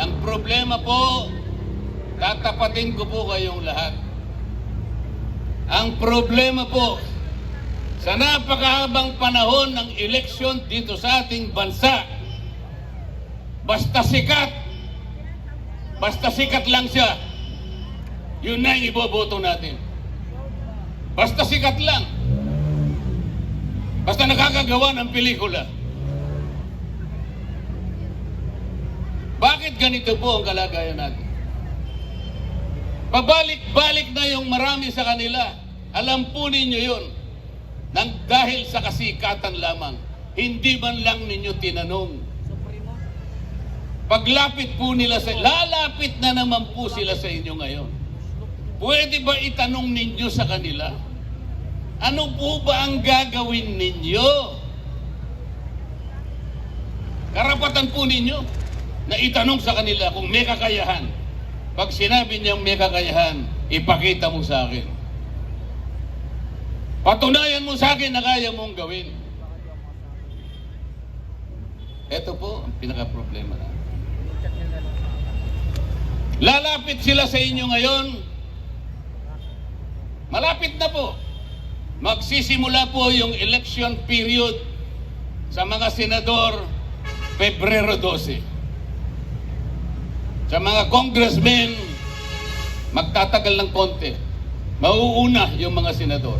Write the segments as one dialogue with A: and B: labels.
A: Ang problema po, tatapatin ko po kayong lahat. Ang problema po, sa napakahabang panahon ng eleksyon dito sa ating bansa, basta sikat, basta sikat lang siya, yun na ang iboboto natin. Basta sikat lang. Basta nakakagawa ng pelikula. Bakit ganito po ang kalagayan natin? Pabalik-balik na yung marami sa kanila. Alam po ninyo yun. Nang dahil sa kasikatan lamang, hindi man lang ninyo tinanong. Paglapit po nila sa, lalapit na naman po sila sa inyo ngayon. Pwede ba itanong ninyo sa kanila? Ano po ba ang gagawin ninyo? Karapatan po ninyo na itanong sa kanila kung may kakayahan. Pag sinabi niyang may kakayahan, ipakita mo sa akin. Patunayan mo sa akin na kaya mong gawin. Ito po ang pinaka-problema na. Lalapit sila sa inyo ngayon. Malapit na po. Magsisimula po yung election period sa mga senador Pebrero 12. Sa mga congressmen, magtatagal ng konti. Mauuna yung mga senador.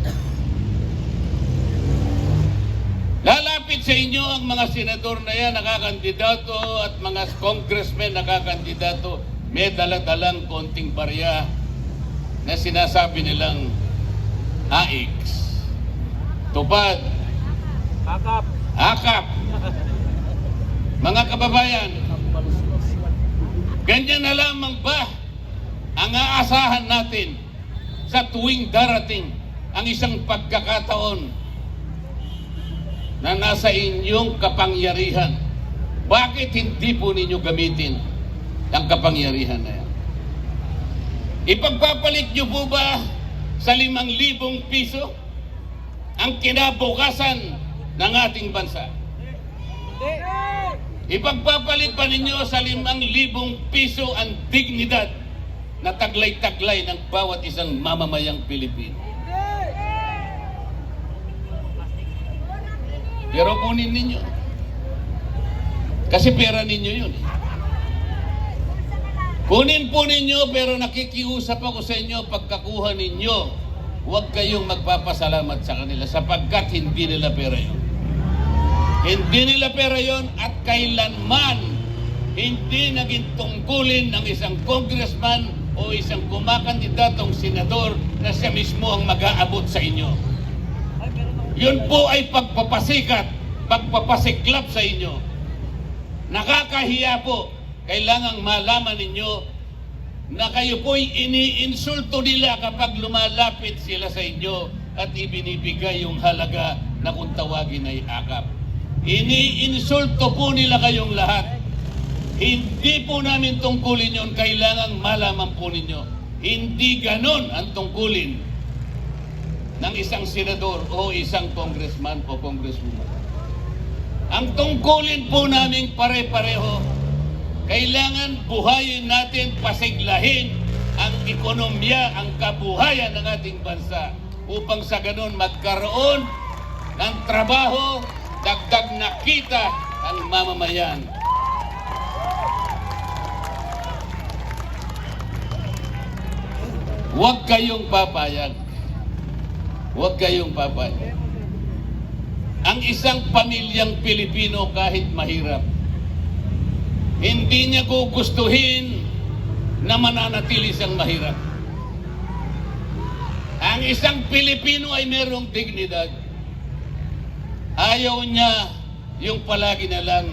A: Lalapit sa inyo ang mga senador na yan, nakakandidato at mga congressmen nakakandidato. May daladalang konting barya na sinasabi nilang AX. Tupad.
B: Akap.
A: Akap. Mga kababayan, ganyan na lamang ba ang aasahan natin sa tuwing darating ang isang pagkakataon na nasa inyong kapangyarihan? Bakit hindi po ninyo gamitin ang kapangyarihan na yan? Ipagpapalit nyo po ba sa limang libong piso ang kinabukasan ng ating bansa? Ipagpapalit pa ninyo sa limang libong piso ang dignidad na taglay-taglay ng bawat isang mamamayang Pilipino. Pero kunin ninyo. Kasi pera ninyo yun. Kunin po ninyo pero nakikiusap ako sa inyo pagkakuha ninyo. Huwag kayong magpapasalamat sa kanila sapagkat hindi nila pera yun. Hindi nila pera yon at kailanman hindi naging tungkulin ng isang congressman o isang kumakandidatong senador na siya mismo ang mag-aabot sa inyo. Yun po ay pagpapasikat, pagpapasiklap sa inyo. Nakakahiya po. Kailangang malaman ninyo na kayo po'y iniinsulto nila kapag lumalapit sila sa inyo at ibinibigay yung halaga na kung tawagin ay akap. Iniinsulto po nila kayong lahat. Hindi po namin tungkulin yon, kailangang malaman po ninyo. Hindi ganon ang tungkulin ng isang senador o isang congressman o congresswoman. Ang tungkulin po namin pare-pareho, kailangan buhayin natin, pasiglahin ang ekonomiya, ang kabuhayan ng ating bansa upang sa ganon magkaroon ng trabaho, dagdag na kita ang mamamayan. Huwag kayong papayag. Huwag kayong papayag. Ang isang pamilyang Pilipino kahit mahirap, hindi niya gugustuhin na mananatili siyang mahirap. Ang isang Pilipino ay merong dignidad. Ayaw niya yung palagi na lang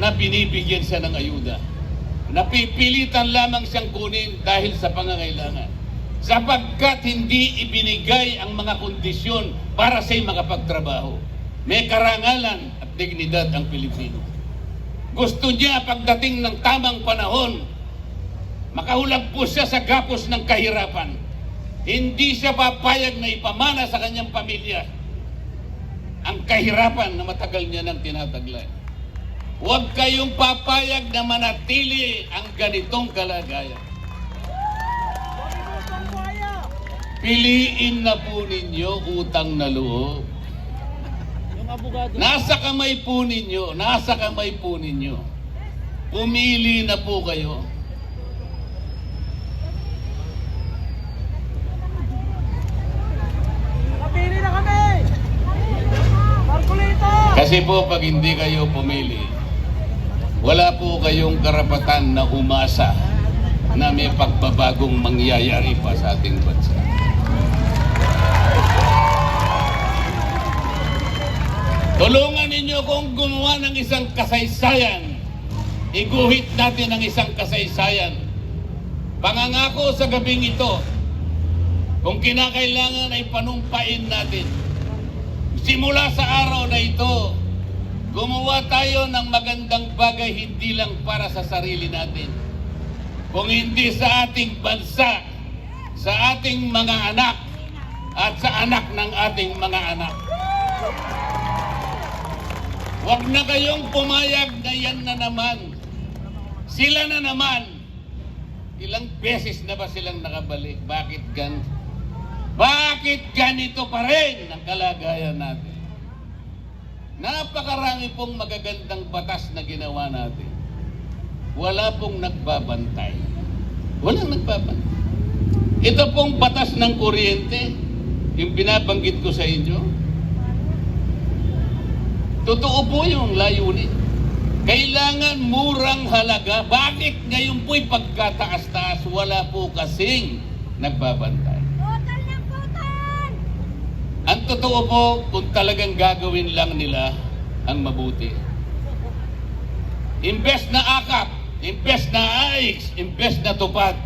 A: na binibigyan siya ng ayuda. Napipilitan lamang siyang kunin dahil sa pangangailangan. Sapagkat hindi ibinigay ang mga kondisyon para siya'y makapagtrabaho. May karangalan at dignidad ang Pilipino. Gusto niya pagdating ng tamang panahon, makahulag po siya sa gapos ng kahirapan. Hindi siya papayag na ipamana sa kanyang pamilya ang kahirapan na matagal niya nang tinataglay. Huwag kayong papayag na manatili ang ganitong kalagayan. Piliin na po ninyo utang na loob. Nasa kamay po ninyo, nasa kamay po ninyo. Pumili na po kayo. Kasi po pag hindi kayo pumili, wala po kayong karapatan na umasa na may pagbabagong mangyayari pa sa ating bansa. Tulungan ninyo kong gumawa ng isang kasaysayan. Iguhit natin ang isang kasaysayan. Pangangako sa gabing ito, kung kinakailangan ay panumpain natin. Simula sa araw na ito, gumawa tayo ng magandang bagay hindi lang para sa sarili natin, kung hindi sa ating bansa, sa ating mga anak, at sa anak ng ating mga anak. Huwag na kayong pumayag na yan na naman. Sila na naman. Ilang beses na ba silang nakabalik? Bakit gan? Bakit ganito pa rin ang kalagayan natin? Napakarami pong magagandang batas na ginawa natin. Wala pong nagbabantay. Walang nagbabantay. Ito pong batas ng kuryente, yung binabanggit ko sa inyo, Totoo po yung layunin. Kailangan murang halaga. Bakit ngayon po'y pagkataas-taas? Wala po kasing nagbabantay. Ang totoo po, kung talagang gagawin lang nila ang mabuti. Imbes na akap, imbes na AIX, imbes na tupad,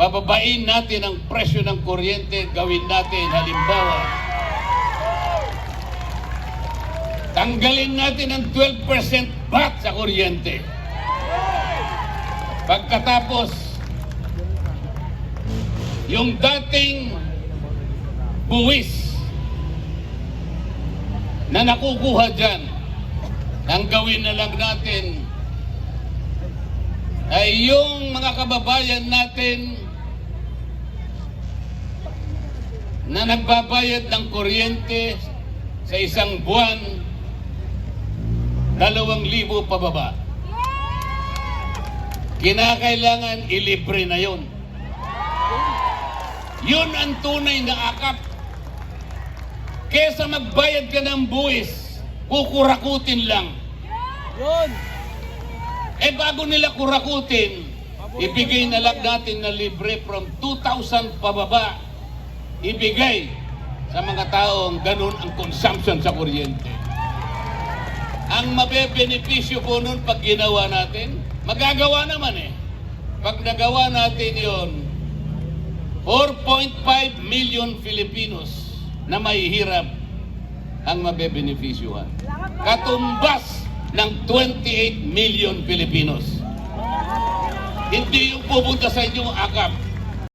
A: bababain natin ang presyo ng kuryente, gawin natin halimbawa, tanggalin natin ang 12% VAT sa kuryente. Pagkatapos, yung dating buwis na nakukuha dyan, ang gawin na lang natin ay yung mga kababayan natin na nagbabayad ng kuryente sa isang buwan, dalawang libo pababa. Kinakailangan ilibre na yon. Yun ang tunay na akap. Kesa magbayad ka ng buwis, kukurakutin lang.
B: Yun!
A: Eh bago nila kurakutin, ibigay na lang natin na libre from 2,000 pababa. Ibigay sa mga taong ganun ang consumption sa kuryente. Ang mabebenepisyo po nun pag ginawa natin, magagawa naman eh. Pag nagawa natin yon 4.5 million Filipinos na mahihirap ang mabebenepisyuhan. Katumbas ng 28 million Filipinos. Hindi yung pupunta sa inyong akap.